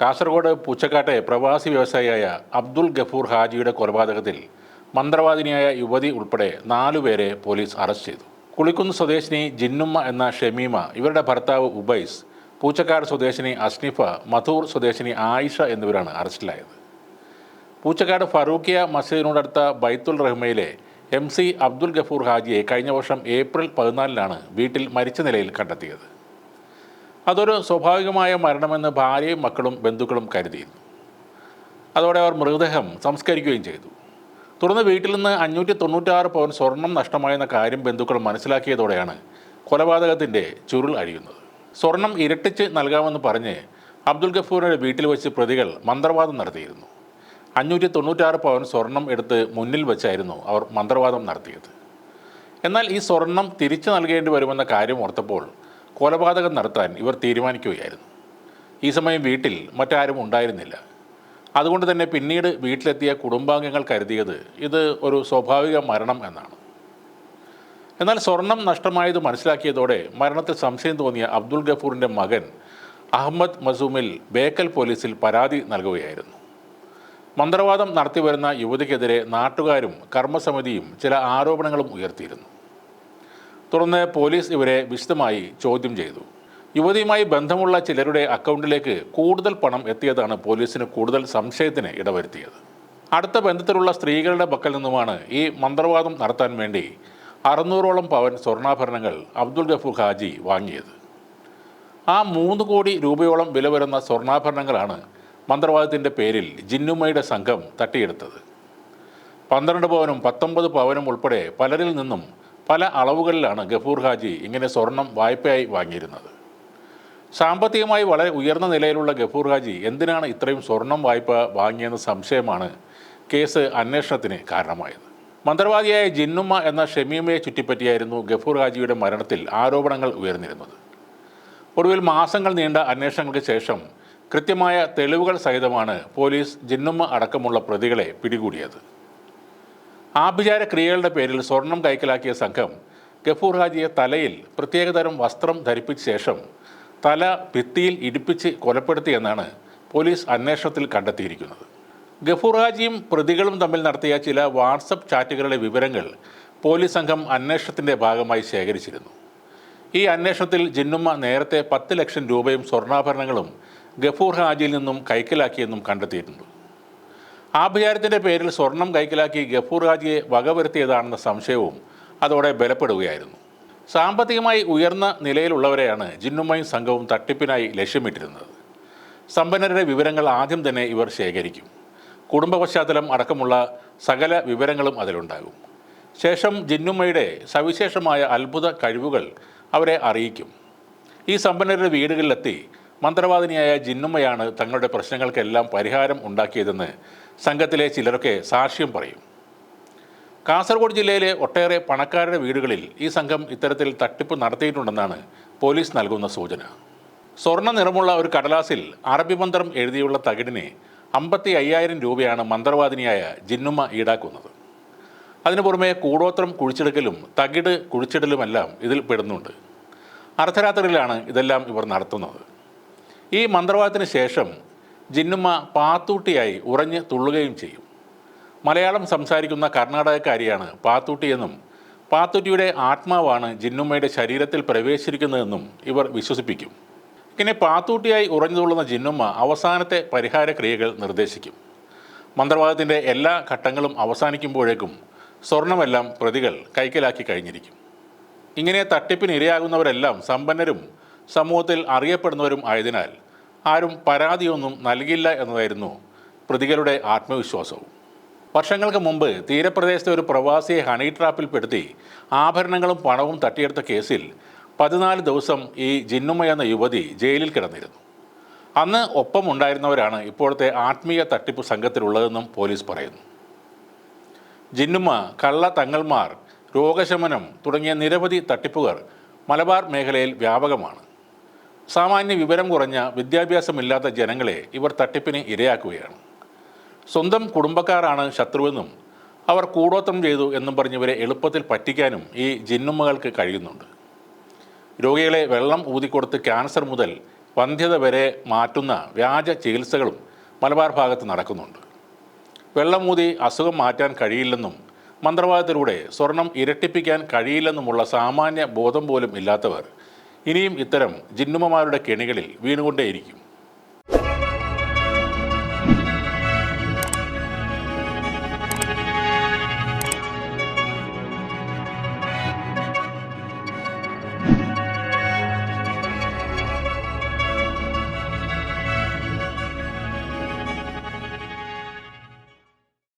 കാസർഗോഡ് പൂച്ചക്കാട്ടെ പ്രവാസി വ്യവസായിയായ അബ്ദുൾ ഗഫൂർ ഹാജിയുടെ കൊലപാതകത്തിൽ മന്ത്രവാദിനിയായ യുവതി ഉൾപ്പെടെ നാലുപേരെ പോലീസ് അറസ്റ്റ് ചെയ്തു. കുളിക്കുന്ന് സ്വദേശിനി ജിന്നുമ്മ എന്ന ഷമീമ ഇവരുടെ ഭർത്താവ് ഉബൈസ് പൂച്ചക്കാട് സ്വദേശിനി അസ്നിഫ മധൂർ സ്വദേശിനി ആയിഷ എന്നിവരാണ് അറസ്റ്റിലായത്. പൂച്ചക്കാട് ഫറൂഖിയ മസ്ജിദിനോടടുത്ത ബൈത്തുൽ റഹ്മയിലെ എം സി അബ്ദുൽ ഗഫൂർ ഹാജിയെ കഴിഞ്ഞ വർഷം ഏപ്രിൽ പതിനാലിനാണ് വീട്ടിൽ മരിച്ച നിലയിൽ കണ്ടെത്തിയത്. അതൊരു സ്വാഭാവികമായ മരണമെന്ന് ഭാര്യയും മക്കളും ബന്ധുക്കളും കരുതിയിരുന്നു. അതോടെ അവർ മൃതദേഹം സംസ്കരിക്കുകയും ചെയ്തു. തുടർന്ന് വീട്ടിൽ നിന്ന് അഞ്ഞൂറ്റി തൊണ്ണൂറ്റാറ് പവൻ സ്വർണം നഷ്ടമായെന്ന കാര്യം ബന്ധുക്കൾ മനസ്സിലാക്കിയതോടെയാണ് കൊലപാതകത്തിന്റെ ചുരുൾ അഴിയുന്നത്. സ്വർണം ഇരട്ടിച്ച് നൽകാമെന്ന് പറഞ്ഞ് അബ്ദുൽ ഗഫൂറിന്റെ വീട്ടിൽ വെച്ച് പ്രതികൾ മന്ത്രവാദം നടത്തിയിരുന്നു. അഞ്ഞൂറ്റി തൊണ്ണൂറ്റാറ് പവൻ സ്വർണം എടുത്ത് മുന്നിൽ വെച്ചായിരുന്നു അവർ മന്ത്രവാദം നടത്തിയത്. എന്നാൽ ഈ സ്വർണം തിരിച്ചു നൽകേണ്ടി വരുമെന്ന കാര്യം ഓർത്തപ്പോൾ കൊലപാതകം നടത്താൻ ഇവർ തീരുമാനിക്കുകയായിരുന്നു. ഈ സമയം വീട്ടിൽ മറ്റാരും ഉണ്ടായിരുന്നില്ല. അതുകൊണ്ട് തന്നെ പിന്നീട് വീട്ടിലെത്തിയ കുടുംബാംഗങ്ങൾ കരുതിയത് ഇത് ഒരു സ്വാഭാവിക മരണം എന്നാണ്. എന്നാൽ സ്വർണം നഷ്ടമായത് മനസ്സിലാക്കിയതോടെ മരണത്തിൽ സംശയം തോന്നിയ അബ്ദുൽ ഗഫൂറിന്റെ മകൻ അഹമ്മദ് മസൂമിൽ ബേക്കൽ പോലീസിൽ പരാതി നൽകുകയായിരുന്നു. മന്ത്രവാദം നടത്തിവരുന്ന യുവതിക്കെതിരെ നാട്ടുകാരും കർമ്മസമിതിയും ചില ആരോപണങ്ങളും ഉയർത്തിയിരുന്നു. തുടർന്ന് പോലീസ് ഇവരെ വിശദമായി ചോദ്യം ചെയ്തു. യുവതിയുമായി ബന്ധമുള്ള ചിലരുടെ അക്കൗണ്ടിലേക്ക് കൂടുതൽ പണം എത്തിയതാണ് പോലീസിന് കൂടുതൽ സംശയത്തിന് ഇടവരുത്തിയത്. അടുത്ത ബന്ധത്തിലുള്ള സ്ത്രീകളുടെ പക്കൽ നിന്നുമാണ് ഈ മന്ത്രവാദം നടത്താൻ വേണ്ടി അറുന്നൂറോളം പവൻ സ്വർണാഭരണങ്ങൾ അബ്ദുൾ ഗഫൂർ ഹാജി വാങ്ങിയത്. ആ മൂന്ന് കോടി രൂപയോളം വില വരുന്ന സ്വർണാഭരണങ്ങളാണ് മന്ത്രവാദത്തിന്റെ പേരിൽ ജിന്നുമ്മയുടെ സംഘം തട്ടിയെടുത്തത്. പന്ത്രണ്ട് പവനും പത്തൊമ്പത് പവനും ഉൾപ്പെടെ പലരിൽ നിന്നും പല അളവുകളിലാണ് ഗഫൂർ ഹാജി ഇങ്ങനെ സ്വർണം വായ്പയായി വാങ്ങിയിരുന്നത്. സാമ്പത്തികമായി വളരെ ഉയർന്ന നിലയിലുള്ള ഗഫൂർ ഹാജി എന്തിനാണ് ഇത്രയും സ്വർണം വായ്പ വാങ്ങിയെന്ന സംശയമാണ് കേസ് അന്വേഷണത്തിന് കാരണമായത്. മന്ത്രവാദിയായ ജിന്നുമ്മ എന്ന ഷമീമയെ ചുറ്റിപ്പറ്റിയായിരുന്നു ഗഫൂർ ഹാജിയുടെ മരണത്തിൽ ആരോപണങ്ങൾ ഉയർന്നിരുന്നത്. ഒടുവിൽ മാസങ്ങൾ നീണ്ട അന്വേഷണങ്ങൾക്ക് ശേഷം കൃത്യമായ തെളിവുകൾ സഹിതമാണ് പോലീസ് ജിന്നുമ്മ അടക്കമുള്ള പ്രതികളെ പിടികൂടിയത്. ആഭിചാര ക്രിയകളുടെ പേരിൽ സ്വർണം കൈക്കലാക്കിയ സംഘം ഗഫൂർ ഹാജിയെ തലയിൽ പ്രത്യേകതരം വസ്ത്രം ധരിപ്പിച്ച ശേഷം തല ഭിത്തിയിൽ ഇടിപ്പിച്ച് കൊലപ്പെടുത്തിയെന്നാണ് പോലീസ് അന്വേഷണത്തിൽ കണ്ടെത്തിയിരിക്കുന്നത്. ഗഫൂർ ഹാജിയും പ്രതികളും തമ്മിൽ നടത്തിയ ചില വാട്സപ്പ് ചാറ്റുകളുടെ വിവരങ്ങൾ പോലീസ് സംഘം അന്വേഷണത്തിന്റെ ഭാഗമായി ശേഖരിച്ചിരുന്നു. ഈ അന്വേഷണത്തിൽ ജിന്നുമ്മ നേരത്തെ പത്ത് ലക്ഷം രൂപയും സ്വർണാഭരണങ്ങളും ഗഫൂർ ഹാജിയിൽ നിന്നും കൈക്കലാക്കിയെന്നും കണ്ടെത്തിയിട്ടുണ്ട്. ആഭിചാരത്തിന്റെ പേരിൽ സ്വർണം കൈക്കലാക്കി ഗഫൂർ ഹാജിയെ വകവരുത്തിയതാണെന്ന സംശയവും അതോടെ ബലപ്പെടുകയായിരുന്നു. സാമ്പത്തികമായി ഉയർന്ന നിലയിലുള്ളവരെയാണ് ജിന്നുമ്മയും സംഘവും തട്ടിപ്പിനായി ലക്ഷ്യമിട്ടിരുന്നത്. സമ്പന്നരുടെ വിവരങ്ങൾ ആദ്യം തന്നെ ഇവർ ശേഖരിക്കും. കുടുംബ പശ്ചാത്തലം അടക്കമുള്ള സകല വിവരങ്ങളും അതിലുണ്ടാകും. ശേഷം ജിന്നുമ്മയുടെ സവിശേഷമായ അത്ഭുത കഴിവുകൾ അവരെ അറിയിക്കും. ഈ സമ്പന്നരുടെ വീടുകളിലെത്തി മന്ത്രവാദിനിയായ ജിന്നുമ്മയാണ് തങ്ങളുടെ പ്രശ്നങ്ങൾക്കെല്ലാം പരിഹാരം ഉണ്ടാക്കിയതെന്ന് സംഘത്തിലെ ചിലരൊക്കെ സാക്ഷ്യം പറയും. കാസർഗോഡ് ജില്ലയിലെ ഒട്ടേറെ പണക്കാരുടെ വീടുകളിൽ ഈ സംഘം ഇത്തരത്തിൽ തട്ടിപ്പ് നടത്തിയിട്ടുണ്ടെന്നാണ് പോലീസ് നൽകുന്ന സൂചന. സ്വർണ നിറമുള്ള ഒരു കടലാസിൽ അറബി മന്ത്രം എഴുതിയുള്ള തകിടിനെ അമ്പത്തി അയ്യായിരം രൂപയാണ് മന്ത്രവാദിനിയായ ജിന്നുമ്മ ഈടാക്കുന്നത്. അതിനു പുറമെ കൂടോത്രം കുഴിച്ചെടുക്കലും തകിട് കുഴിച്ചിടലുമെല്ലാം ഇതിൽ പെടുന്നുണ്ട്. അർദ്ധരാത്രിയിലാണ് ഇതെല്ലാം ഇവർ നടത്തുന്നത്. ഈ മന്ത്രവാദത്തിന് ശേഷം ജിന്നുമ്മ പാത്തൂട്ടിയായി ഉറഞ്ഞ് തുള്ളുകയും ചെയ്യും. മലയാളം സംസാരിക്കുന്ന കർണാടകക്കാരിയാണ് പാത്തൂട്ടിയെന്നും പാത്തൂട്ടിയുടെ ആത്മാവാണ് ജിന്നുമ്മയുടെ ശരീരത്തിൽ പ്രവേശിച്ചിരിക്കുന്നതെന്നും ഇവർ വിശ്വസിപ്പിക്കും. ഇങ്ങനെ പാത്തൂട്ടിയായി ഉറഞ്ഞു തുള്ളുന്ന ജിന്നുമ്മ അവസാനത്തെ പരിഹാര ക്രിയകൾ നിർദ്ദേശിക്കും. മന്ത്രവാദത്തിന്റെ എല്ലാ ഘട്ടങ്ങളും അവസാനിക്കുമ്പോഴേക്കും സ്വർണമെല്ലാം പ്രതികൾ കൈക്കലാക്കി കഴിഞ്ഞിരിക്കും. ഇങ്ങനെ തട്ടിപ്പിന് ഇരയാകുന്നവരെല്ലാം സമ്പന്നരും സമൂഹത്തിൽ അറിയപ്പെടുന്നവരും ആയതിനാൽ ആരും പരാതിയൊന്നും നൽകില്ല എന്നതായിരുന്നു പ്രതികളുടെ ആത്മവിശ്വാസവും. വർഷങ്ങൾക്ക് മുമ്പ് തീരപ്രദേശത്തെ ഒരു പ്രവാസിയെ ഹണി ട്രാപ്പിൽപ്പെടുത്തി ആഭരണങ്ങളും പണവും തട്ടിയെടുത്ത കേസിൽ പതിനാല് ദിവസം ഈ ജിന്നുമ എന്ന യുവതി ജയിലിൽ കിടന്നിരുന്നു. അന്ന് ഒപ്പമുണ്ടായിരുന്നവരാണ് ഇപ്പോഴത്തെ ആത്മീയ തട്ടിപ്പ് സംഘത്തിലുള്ളതെന്നും പോലീസ് പറയുന്നു. ജിന്നുമ കള്ള തങ്ങൾമാർ രോഗശമനം തുടങ്ങിയ നിരവധി തട്ടിപ്പുകൾ മലബാർ മേഖലയിൽ വ്യാപകമാണ്. സാമാന്യ വിവരം കുറഞ്ഞ വിദ്യാഭ്യാസമില്ലാത്ത ജനങ്ങളെ ഇവർ തട്ടിപ്പിന് ഇരയാക്കുകയാണ്. സ്വന്തം കുടുംബക്കാരാണ് ശത്രുവെന്നും അവർ കൂടോത്രം ചെയ്തു എന്നും പറഞ്ഞവരെ എളുപ്പത്തിൽ പറ്റിക്കാനും ഈ ജിന്നുമ്മകൾക്ക് കഴിയുന്നുണ്ട്. രോഗികളെ വെള്ളം ഊതിക്കൊടുത്ത് ക്യാൻസർ മുതൽ വന്ധ്യത വരെ മാറ്റുന്ന വ്യാജ ചികിത്സകളും മലബാർ ഭാഗത്ത് നടക്കുന്നുണ്ട്. വെള്ളം ഊതി അസുഖം മാറ്റാൻ കഴിയില്ലെന്നും മന്ത്രവാദത്തിലൂടെ സ്വർണം ഇരട്ടിപ്പിക്കാൻ കഴിയില്ലെന്നുമുള്ള സാമാന്യ ബോധം പോലും ഇല്ലാത്തവർ ഇനിയും ഇത്തരം ജിന്നുമമാരുടെ കെണികളിൽ വീണുകൊണ്ടേയിരിക്കും.